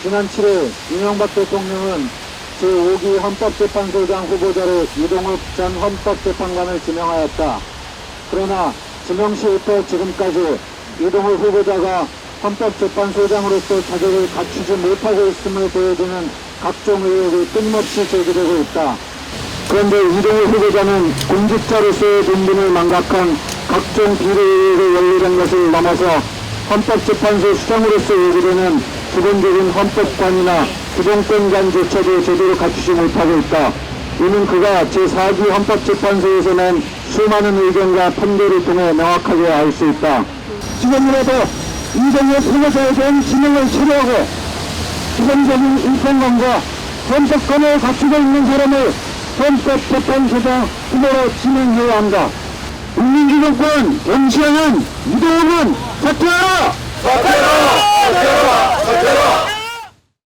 지난 7일 이명박 대통령은 제5기 헌법재판소장 후보자로 이동욱 전 헌법재판관을 지명하였다. 그러나 지명 시부터 지금까지 이동욱 후보자가 헌법재판소장으로서 자격을 갖추지 못하고 있음을 보여주는 각종 의혹이 끊임없이 제기되고 있다. 그런데 이동욱 후보자는 공직자로서의 본분을 망각한 각종 비리 의혹에 연루된 것을 넘어서 헌법재판소 수장으로서 요구되는 기본적인 헌법관이나 기본권관조차도 제대로 갖추지 못하고 있다. 이는 그가 제4기 헌법재판소에서 낸 수많은 의견과 판결을 통해 명확하게 알 수 있다. 지금이라도 이동욱 후보자에 대한 지명을 처리하고 기본적인 인권관과 헌법권을 갖추고 있는 사람을 헌법재판소장 후보로 지명해야 한다. 국민주도권 정치하는 이동욱은 사퇴하라! 사퇴하라!